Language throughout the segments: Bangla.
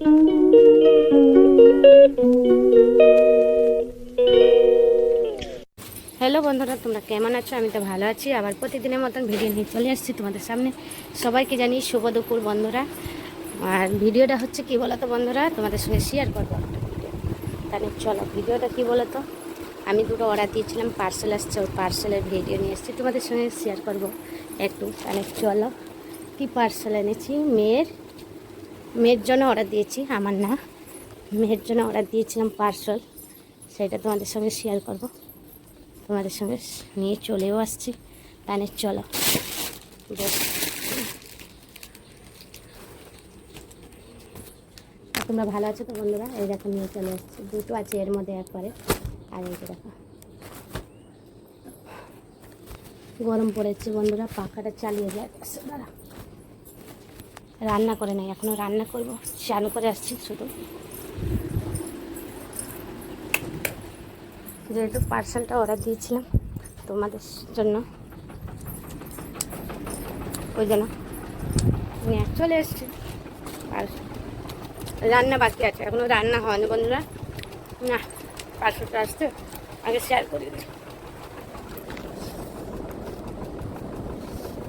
হ্যালো বন্ধুরা, তোমরা কেমন আছো? আমি তো ভালো আছি। আবার প্রতিদিনের মতন ভিডিও নিয়ে চলে আসছি তোমাদের সামনে। সবাইকে জানি শুভ দুপুর বন্ধুরা। আর ভিডিওটা হচ্ছে কি বলতো বন্ধুরা? তোমাদের সঙ্গে শেয়ার করব তাহলে চলো, ভিডিওটা কি বলতো? আমি দুটো অর্ডার দিয়েছিলাম পার্সেল আসছে, ওই পার্সেলের ভিডিও নিয়ে এসেছি। তোমাদের সঙ্গে শেয়ার করব একটু। তাহলে চলো, কি পার্সেল এনেছি? মেয়ের মেয়ের জন্য অর্ডার দিয়েছি, আমার না। মেয়ের জন্য অর্ডার দিয়েছিলাম পার্সেল সেটা তোমাদের সঙ্গে শেয়ার করব। তোমাদের সঙ্গে নিয়ে চলেও আসছি, তাহলে চলো। তোমরা ভালো আছো তো বন্ধুরা? এই দেখো, নিয়ে চলে আসছি। দুটো আছে এর মধ্যে একবারে। আর এই দেখো। গরম পড়েছে বন্ধুরা, পাখাটা চালিয়ে যায় দাঁড়া। রান্না করে নাই এখনও রান্না করব। চান করে আসছি শুধু। যেহেতু পার্সেলটা অর্ডার দিয়েছিলাম তোমাদের জন্য। ওই জন্য নিয়ে চলে এসছি। রান্না বাকি আছে এখনও রান্না হয়নি বন্ধুরা। না পার্সেলটা আসতে আগে শেয়ার করে করি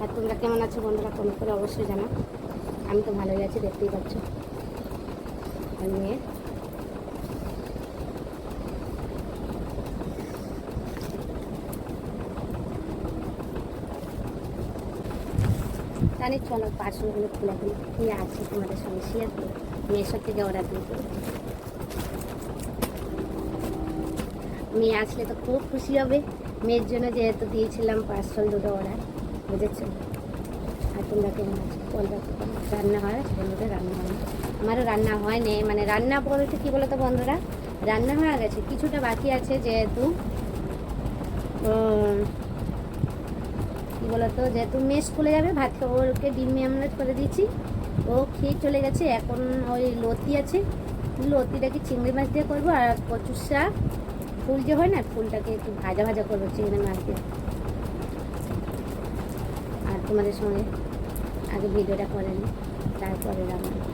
আর তোমরা কেমন আছো বন্ধুরা? কমেন্ট করে অবশ্যই জানো আমি তো ভালোই আছি, দেখতেই পাচ্ছ। তাহলে চলো, পার্সেলগুলো খুলে খুলে কী আছে তোমাদের সঙ্গে শেয়ার করি? মেশো থেকে অর্ডার দিয়ে দেবো মেয়ে আসলে তো খুব খুশি হবে। মেয়ের জন্য যেহেতু দিয়েছিলাম পার্সেল দুটো অর্ডার বুঝেছ? তোমরা কেমন আছো? বলবে রান্না হয়? বন্ধুরা রান্না হয় আমারও রান্না হয়নি মানে রান্না বলতে কী বলতো বন্ধুরা? রান্না হয়ে গেছে। কিছুটা বাকি আছে যেহেতু। কী বলতো যেহেতু মেয়ে স্কুলে যাবে, ভাত ওকে, ডিম আমলেট করে দিয়েছি। ও খেয়ে চলে গেছে। এখন ওই লতি আছে। লতিটাকে চিংড়ি মাছ দিয়ে করব আর কচুর শাক। ফুল যে হয় না, ফুলটাকে একটু ভাজা ভাজা করব চিংড়ি মাছ দিয়ে। আর তোমাদের সঙ্গে আগে ভিডিওটা করে নিই তারপরে রান্না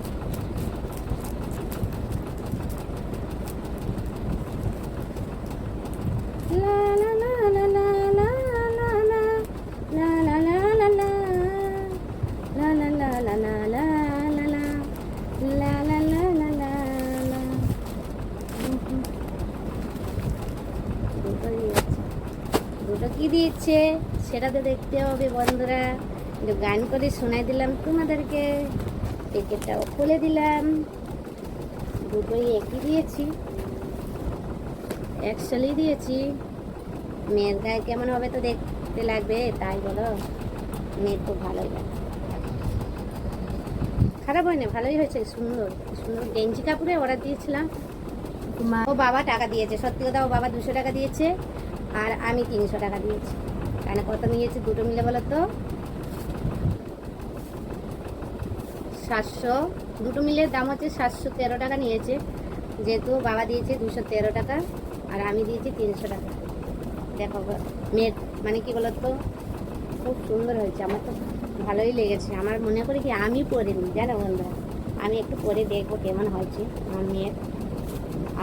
দুটো সেটা তো দেখতে হবে বন্ধুরা। একটু গান করে শোনাই দিলাম, তোমাদেরকে। প্যাকেটটাও খুলে দিলাম। দুটোই একই দিয়েছি। একশোই দিয়েছি। মেয়ের গায়ে কেমন হবে তো দেখতে লাগবে, তাই বলো। মেয়ের খুব ভালোই লাগে। খারাপ হয়নি, ভালোই হয়েছে, সুন্দর সুন্দর গেঞ্জি কাপড়ে অর্ডার দিয়েছিলাম। ও বাবা টাকা দিয়েছে, সত্যি কথা ও বাবা দুশো টাকা দিয়েছে, আর আমি তিনশো টাকা দিয়েছি। কেন কত নিয়েছে দুটো মিলে বলো তো? সাতশো। দুটো মিলের দাম হচ্ছে সাতশো তেরো টাকা নিয়েছে। যেহেতু বাবা দিয়েছে দুশো তেরো টাকা, আর আমি দিয়েছি তিনশো টাকা। দেখো মেয়ের মানে কি বলতো খুব সুন্দর হয়েছে, আমার তো ভালোই লেগেছে। আমার মনে করি কি আমি পরে নিই, জানো বন্ধুরা? আমি একটু পরে দেখব কেমন হয়েছে আমার মেয়ের।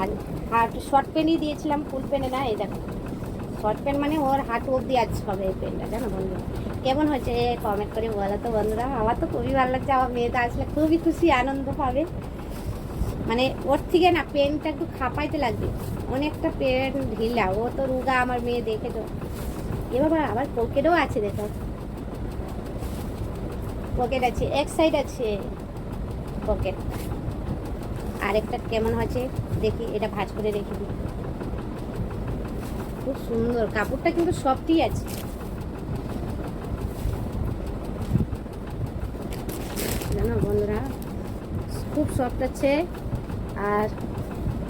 আর হাট শর্ট প্যান্টই দিয়েছিলাম ফুল প্যান্টে না, এই দেখো। শর্ট প্যান্ট মানে ওর হাঁটু অবধি আছে হবে এই প্যান্টটা জানো বন্ধুরা? কেমন হয়েছে? কমেন্ট করে বলো তো বন্ধুরা। আমার তো খুবই ভালো লাগছে, আমার মেয়েটা আসলে খুবই খুশি, আনন্দ পাবে। মানে ওর থেকে না, পেনটা একটু খাপাইতে লাগবে। অনেকটা পেন ঢিলা, ও তো রুগা আমার মেয়ে, দেখে তো। এ বাবা আবার পকেটও আছে, দেখো। পকেট আছে, এক সাইড আছে পকেট আরেকটা কেমন হয়েছে? দেখি, এটা ভাজ করে রেখে দিই। খুব সুন্দর। কাপড়টা কিন্তু সফটই আছে। জানো বন্ধুরা, খুব সফট আছে। আর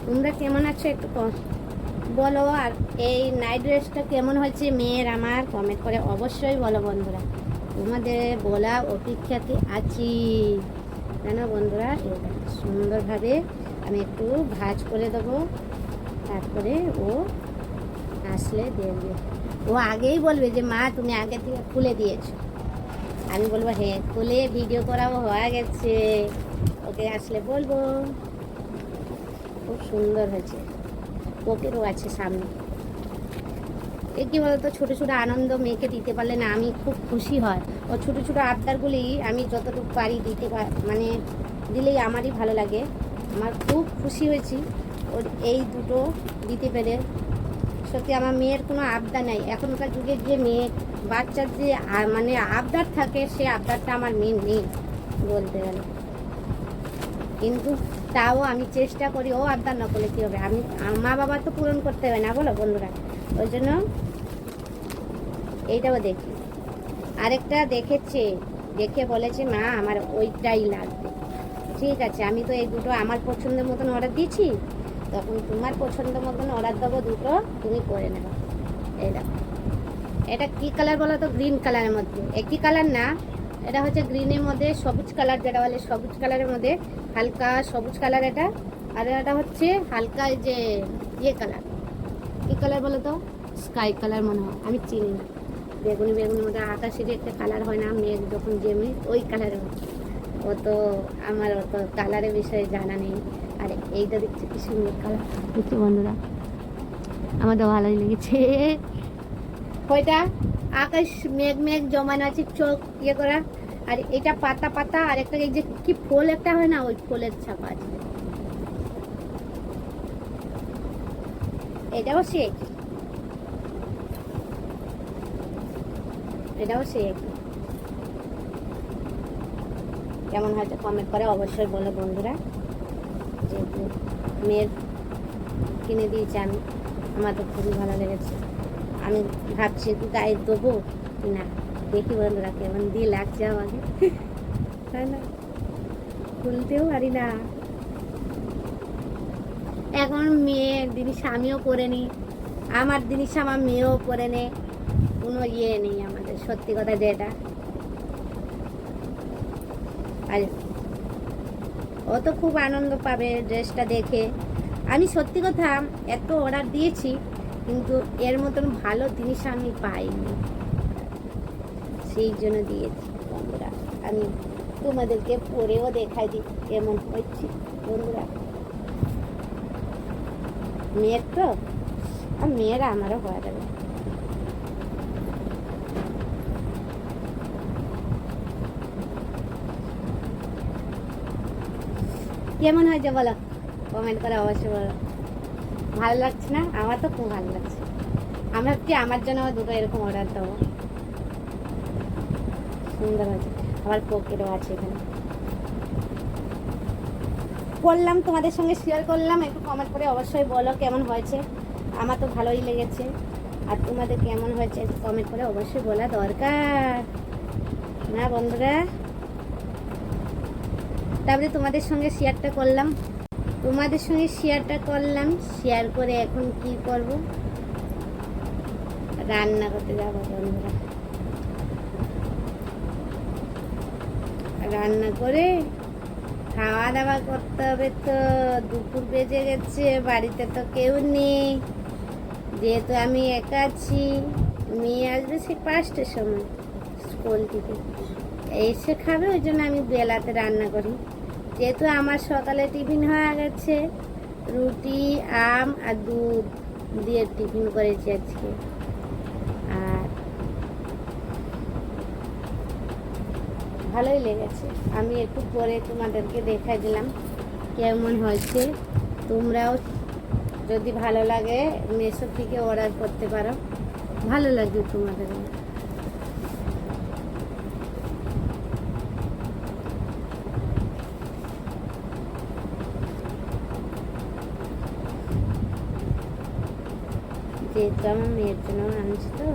তোমরা কেমন আছো একটু বলো, আর এই নাইট ড্রেসটা কেমন হয়েছে মেয়ের আমার? কমেন্ট করে অবশ্যই বলো বন্ধুরা। তোমাদের বলা অপেক্ষাতে আছি। জানো বন্ধুরা সুন্দরভাবে আমি একটু ভাজ করে দেবো। তারপরে ও আসলে দেখবে ও আগেই বলবে যে, মা, তুমি আগে থেকে খুলে দিয়েছ। আমি বলব হ্যাঁ খুলে ভিডিও করাও হয়ে গেছে। ওকে আসলে বলব, খুব সুন্দর হয়েছে। ওকেরও আছে সামনে। এ কি বলতো, ছোটো ছোটো আনন্দ মেয়েকে দিতে পারলে না আমি খুব খুশি হয়। ও ছোটো ছোটো আবদারগুলি আমি যতটুকু পারি দিতে মানে দিলেই আমারই ভালো লাগে। আমার খুব খুশি হয়েছি। ওর এই দুটো দিতে পেরে সত্যি আমার মেয়ের কোনো আবদার নাই। এখনকার যুগে যে মেয়ে, বাচ্চার যে মানে আবদার থাকে, সে আবদারটা আমার মেয়ে নেই বলতে গেলে। কিন্তু তাও আমি চেষ্টা করি, ও আবদার না করলে কী হবে? আমি মা বাবা তো পূরণ করতে হবে না বলো বন্ধুরা। ওই জন্য এইটাও দেখি। আরেকটা দেখেছে, দেখে বলেছে, মা, আমার ওইটাই লাগবে। ঠিক আছে, আমি তো এই দুটো আমার পছন্দের মতন অর্ডার দিয়েছি। তখন তোমার পছন্দ মতন অর্ডার দেবো দুটো, তুমি করে নেবে। এই দেখো। এটা কি কালার বলো তো? গ্রিন কালারের মধ্যে। একই কালার না, এটা হচ্ছে গ্রিনের মধ্যে সবুজ কালার যেটা বলে, সবুজ কালারের মধ্যে হালকা সবুজ কালার এটা। আর এটা হচ্ছে হালকা যে ইয়ে কালার কী কালার বলো তো? স্কাই কালার মনে হয়, আমি চিনি না। বেগুনি, বেগুনির মধ্যে আকাশের একটা কালার হয় না, মেঘ যখন জেমে, ওই কালারের অত আমার অত কালারের বিষয়ে জানা নেই। আর এইটা দেখছি কি সুন্দর কালার দেখছি বন্ধুরা? আমার তো ভালোই লেগেছে। ওইটা আকাশ মেঘ মেঘ জমানো আছে, চোখ ইয়ে করা। আর এটা পাতা পাতা, আর একটা এই যে কি ফুল একটা হয় না, ওই ফুলের ছাপা আছে। এটাও সে একই। এটাও সে একই। কেমন হয়তো কমেন্ট করে অবশ্যই বলো বন্ধুরা। যেহেতু মেয়ের কিনে দিয়েছি আমি, আমার তো খুবই ভালো লেগেছে। আমি ভাবছি গায়ে দেবো না? দেখি বন্ধুরা কেমন দিয়ে লাগছে আমাকে। তাই না? খুলতেও পারি না। এখন মেয়ের জিনিস আমিও করে নিই। আমার জিনিস আমার মেয়েও করে নে কোনো ইয়ে নেই আমাদের, সত্যি কথা যেটা। আর ও তো খুব আনন্দ পাবে ড্রেসটা দেখে। আমি সত্যি কথা এত অর্ডার দিয়েছি, কিন্তু এর মতন ভালো জিনিস আমি পাইনি। সেই জন্য দিয়েছি, বন্ধুরা। আমি তোমাদেরকে পরেও দেখাই দিই, কেমন হচ্ছে বন্ধুরা। মেয়ের তো? আর মেয়েরা আমারও হয়ে যাবে। কেমন হয়েছে বলো? কমেন্ট করে অবশ্যই বলো। ভালো লাগছে না? আমার তো খুব ভালো লাগছে। আমি ভাবছি আমার জন্য আবার দুটো এরকম অর্ডার দেবো। সুন্দর হয়েছে। আবার পকেটও আছে এখানে। করলাম তোমাদের সঙ্গে শেয়ার করলাম। একটু কমেন্ট করে অবশ্যই বলো কেমন হয়েছে। আমার তো ভালোই লেগেছে। আর তোমাদের কেমন হয়েছে কমেন্ট করে অবশ্যই বলা দরকার। না বন্ধুরা? তারপরে তোমাদের সঙ্গে শেয়ারটা করলাম। তোমাদের সঙ্গে শেয়ারটা করলাম, শেয়ার করে এখন কি করব? রান্না করতে যাব বন্ধুরা। রান্না করে খাওয়া দাওয়া করতে হবে তো, দুপুর বেজে গেছে, বাড়িতে তো কেউ নেই। যেহেতু আমি একা আছি, মেয়ে আসবে সে পাঁচটার সময় স্কুল থেকে। এসে খাবে, ওই জন্য আমি বেলাতে রান্না করি। যেহেতু আমার সকালে টিফিন হয়ে গেছে, রুটি, আম আর দুধ দিয়ে টিফিন করেছি আজকে। আর ভালোই লেগেছে। আমি একটু পরে তোমাদেরকে দেখাই দিলাম কেমন হয়েছে। তোমরাও যদি ভালো লাগে মেসো থেকে অর্ডার করতে পারো। ভালো লাগবে তোমাদের। যেহেতু আমার মেয়ের জন্য আনছি তো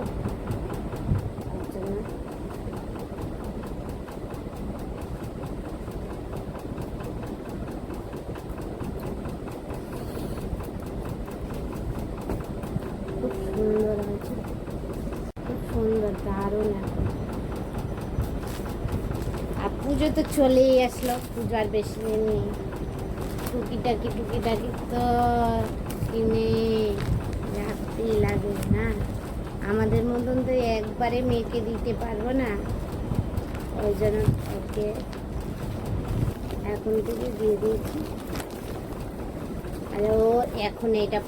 খুব সুন্দর হয়েছে খুব সুন্দর দারুণ এখন আর পুজো তো চলেই আসলো পুজো আর বেশি দিন নেই টুকিটাকি টুকিটাকি তো কিনে রাখতেই লাগে না। আমাদের মতন তো একবারে মেয়েকে দিতে পারব না। ওই জন্য ওকে এখন থেকে দিয়ে দিয়েছি। আর ও এখন এইটা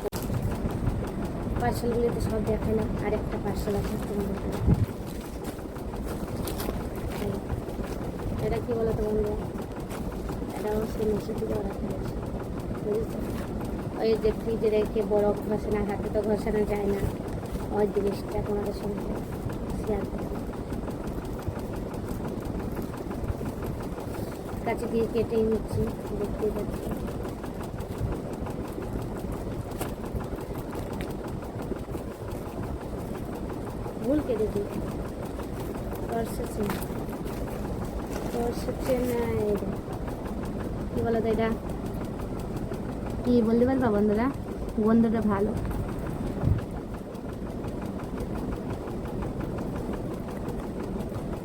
পার্সেলগুলো তো সব দেখালাম আর একটা পার্সেল আছে এটা কি বলো তো বন্ধু এটাও সে নিচে থেকে ওরা ফেলেছে বুঝেছ? ওই যে ফ্রিজে রেখে বরফ ঘষে না, হাতে তো ঘষানো যায় না। ওই জিনিসটা তোমাদের সঙ্গে শেয়ার কাছে দিয়ে কেটে নিচ্ছি, দেখতে পাচ্ছি। ভুল কেটে দিই। Parcel chain. পার্সেল চেন কি বলো তো এটা? কি বলতে পারবা বন্ধুরা? গন্ধটা ভালো।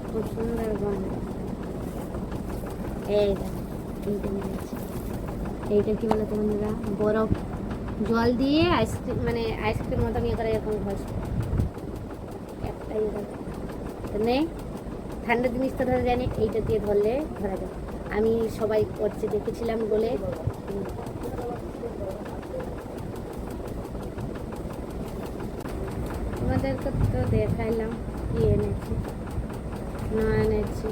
খুব সুন্দর এইটা এইটা কি বলতো বন্ধুরা? বরফ। জল দিয়ে আইসক্রিম মানে আইসক্রিম মতন ইয়ে করে এরকম ঘষ। একটাই ঠান্ডা জিনিস তো ধরা জানি এইটা দিয়ে ধরলে ধরা যায় আমি সবাই করছে, দেখেছিলাম বলে। তোমাদেরকে তো দেখাইলাম, কি এনেছি? না এনেছি।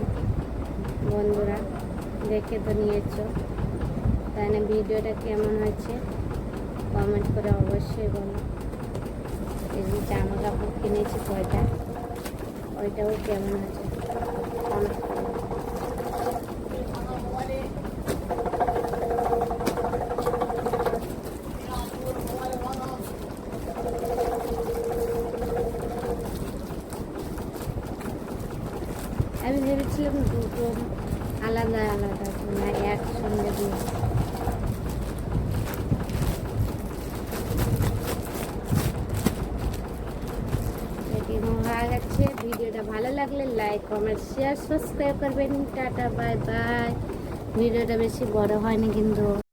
বন্ধুরা, দেখে তো নিয়েছো। না ভিডিওটা কেমন হয়েছে? কমেন্ট করে অবশ্যই বলো। এই যে জামা কাপড় কিনেছি কয়টা? ওইটাও কেমন হয়েছে কমেন্ট করে বলো। আমি ভেবেছিলাম দুটো আলাদা আলাদা না একসঙ্গে দিয়ে হয়ে গেছে ভিডিওটা ভালো লাগলে লাইক কমেন্ট শেয়ার সাবস্ক্রাইব করবেন। টাটা বাই বাই ভিডিওটা বেশি বড় হয়নি কিন্তু।